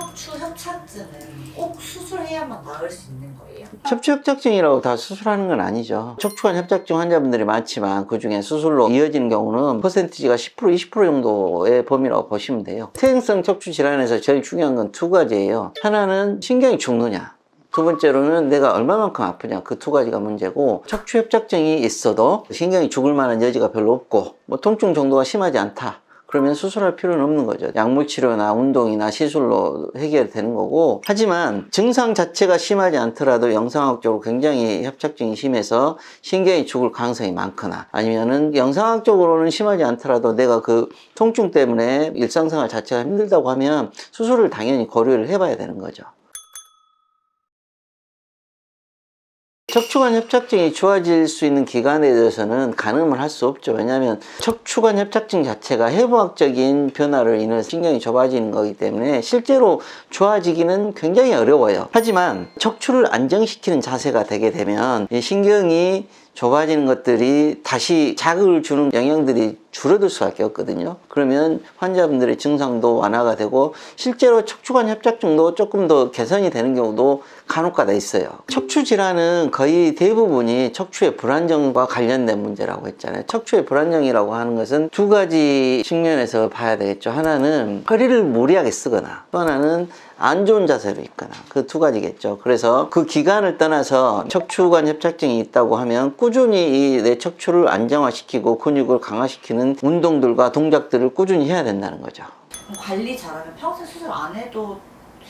척추 협착증은 꼭 수술해야만 나을 수 있는 거예요? 척추 협착증이라고 다 수술하는 건 아니죠. 척추관 협착증 환자분들이 많지만 그 중에 수술로 이어지는 경우는 퍼센티지가 10% 20% 정도의 범위라고 보시면 돼요. 퇴행성 척추 질환에서 제일 중요한 건 두 가지예요. 하나는 신경이 죽느냐. 두 번째로는 내가 얼마만큼 아프냐 그 두 가지가 문제고 척추 협착증이 있어도 신경이 죽을 만한 여지가 별로 없고 뭐 통증 정도가 심하지 않다 그러면 수술할 필요는 없는 거죠. 약물 치료나 운동이나 시술로 해결되는 거고 하지만 증상 자체가 심하지 않더라도 영상학적으로 굉장히 협착증이 심해서 신경이 죽을 가능성이 많거나 아니면은 영상학적으로는 심하지 않더라도 내가 그 통증 때문에 일상생활 자체가 힘들다고 하면 수술을 당연히 고려를 해봐야 되는 거죠. 척추관 협착증이 좋아질 수 있는 기간에 대해서는 가늠을 할 수 없죠. 왜냐하면 척추관 협착증 자체가 해부학적인 변화를 인해서 신경이 좁아지는 거기 때문에 실제로 좋아지기는 굉장히 어려워요. 하지만 척추를 안정시키는 자세가 되게 되면 이 신경이 좁아지는 것들이 다시 자극을 주는 영향들이 줄어들 수밖에 없거든요. 그러면 환자분들의 증상도 완화가 되고 실제로 척추관 협착증도 조금 더 개선이 되는 경우도 간혹가다 있어요. 척추 질환은 거의 대부분이 척추의 불안정과 관련된 문제라고 했잖아요. 척추의 불안정이라고 하는 것은 두 가지 측면에서 봐야 되겠죠. 하나는 허리를 무리하게 쓰거나 또 하나는 안 좋은 자세로 있거나 그 두 가지겠죠. 그래서 그 기간을 떠나서 척추관 협착증이 있다고 하면 꾸준히 이 내 척추를 안정화시키고 근육을 강화시키는 운동들과 동작들을 꾸준히 해야 된다는 거죠. 관리 잘하면 평생 수술 안 해도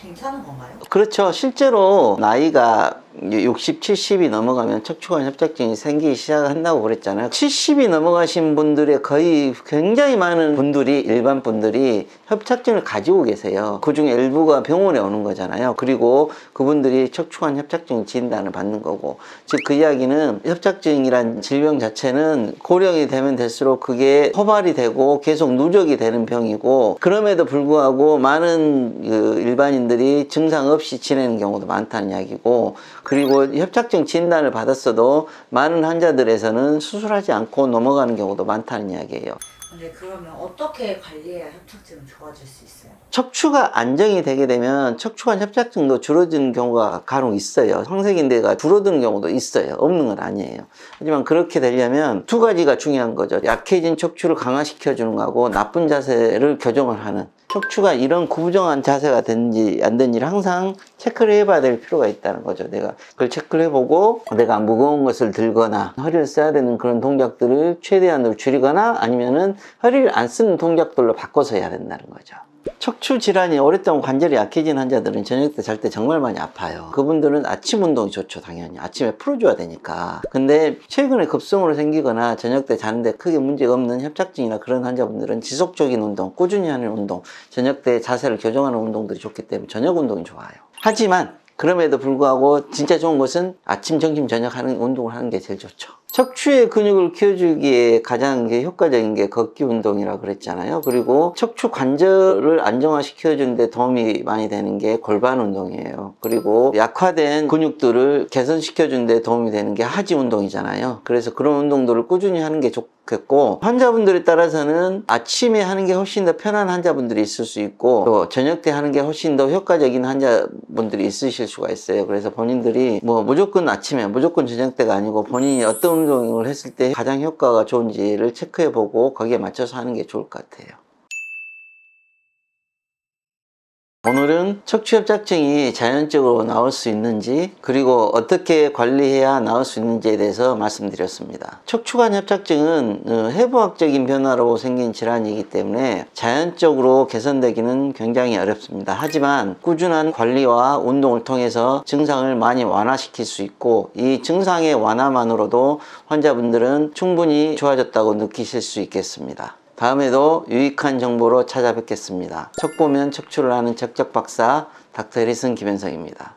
괜찮은 건가요? 그렇죠. 실제로 나이가 60, 70이 넘어가면 척추관 협착증이 생기기 시작한다고 그랬잖아요. 70이 넘어가신 분들의 거의 굉장히 많은 분들이 일반 분들이 협착증을 가지고 계세요. 그 중에 일부가 병원에 오는 거잖아요. 그리고 그분들이 척추관 협착증 진단을 받는 거고. 즉 그 이야기는 협착증이란 질병 자체는 고령이 되면 될수록 그게 호발이 되고 계속 누적이 되는 병이고 그럼에도 불구하고 많은 그 일반인들이 증상 없이 지내는 경우도 많다는 이야기고 그리고 협착증 진단을 받았어도 많은 환자들에서는 수술하지 않고 넘어가는 경우도 많다는 이야기예요. 근데 그러면 어떻게 관리해야 협착증은 좋아질 수 있어요? 척추가 안정이 되게 되면 척추관 협착증도 줄어드는 경우가 간혹 있어요. 황색인대가 줄어드는 경우도 있어요. 없는 건 아니에요. 하지만 그렇게 되려면 두 가지가 중요한 거죠. 약해진 척추를 강화시켜 주는 거하고 나쁜 자세를 교정을 하는 척추가 이런 구부정한 자세가 됐는지 안 됐는지를 항상 체크를 해봐야 될 필요가 있다는 거죠. 내가 그걸 체크를 해보고 내가 무거운 것을 들거나 허리를 써야 되는 그런 동작들을 최대한으로 줄이거나 아니면은 허리를 안 쓰는 동작들로 바꿔서 해야 된다는 거죠. 척추 질환이 오랫동안 관절이 약해진 환자들은 저녁 때 잘 때 정말 많이 아파요. 그분들은 아침 운동이 좋죠, 당연히. 아침에 풀어줘야 되니까. 근데 최근에 급성으로 생기거나 저녁 때 자는데 크게 문제가 없는 협착증이나 그런 환자분들은 지속적인 운동, 꾸준히 하는 운동, 저녁 때 자세를 교정하는 운동들이 좋기 때문에 저녁 운동이 좋아요. 하지만 그럼에도 불구하고 진짜 좋은 것은 아침, 점심, 저녁 하는 운동을 하는 게 제일 좋죠. 척추의 근육을 키워주기에 가장 효과적인 게 걷기 운동이라고 그랬잖아요. 그리고 척추 관절을 안정화시켜주는데 도움이 많이 되는 게 골반 운동이에요. 그리고 약화된 근육들을 개선시켜주는데 도움이 되는 게 하지 운동이잖아요. 그래서 그런 운동들을 꾸준히 하는 게 좋겠고 환자분들에 따라서는 아침에 하는 게 훨씬 더 편한 환자분들이 있을 수 있고 또 저녁 때 하는 게 훨씬 더 효과적인 환자분들이 있으실 수가 있어요. 그래서 본인들이 뭐 무조건 아침에 무조건 저녁 때가 아니고 본인이 어떤 운동을 했을 때 가장 효과가 좋은지를 체크해 보고 거기에 맞춰서 하는 게 좋을 것 같아요. 오늘은 척추협착증이 자연적으로 나올 수 있는지 그리고 어떻게 관리해야 나올 수 있는지에 대해서 말씀드렸습니다. 척추관 협착증은 어, 해부학적인 변화로 생긴 질환이기 때문에 자연적으로 개선되기는 굉장히 어렵습니다. 하지만 꾸준한 관리와 운동을 통해서 증상을 많이 완화시킬 수 있고 이 증상의 완화만으로도 환자분들은 충분히 좋아졌다고 느끼실 수 있겠습니다. 다음에도 유익한 정보로 찾아뵙겠습니다. 척 보면 척추를 하는 척척 박사 닥터 해리슨 김현성입니다.